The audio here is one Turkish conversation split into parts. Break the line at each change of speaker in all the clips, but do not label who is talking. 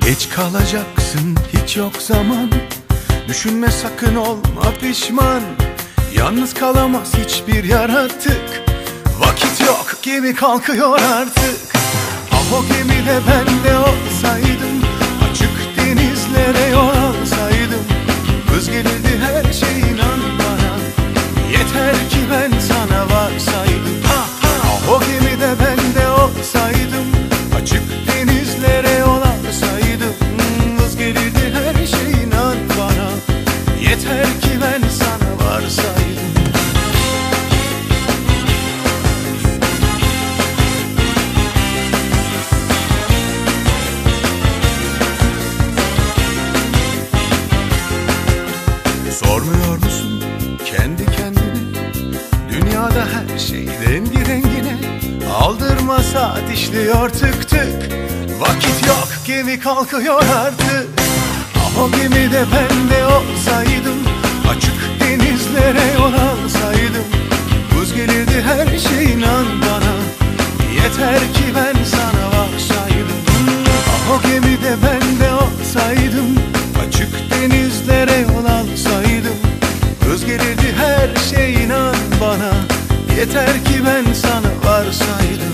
Geç kalacaksın hiç yok zaman. Düşünme sakın olma pişman. Yalnız kalamaz hiçbir yaratık. Vakit yok gemi kalkıyor artık. Ah o gemide ben de olsaydım Açık denizlere yol ben sana varsaydım. Sormuyor musun kendi kendine? Dünyada her şey rengi rengine. Aldırma saat işliyor tık tık. Vakit yok gemi kalkıyor artık. Ah o gemide ben de olsaydım Yeter ki ben sana varsaydım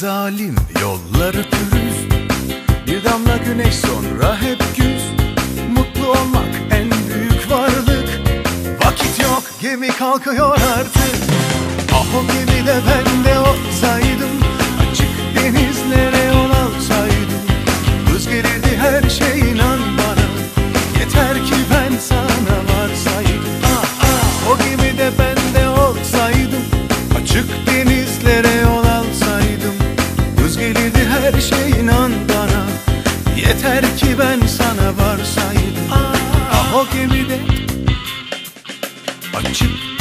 zalim, yolları pürüz. Bir damla güneş sonra hep güz. Mutlu olmak en büyük varlık. Vakit yok, gemi kalkıyor artık. Ah o gemide ben o gemide Açık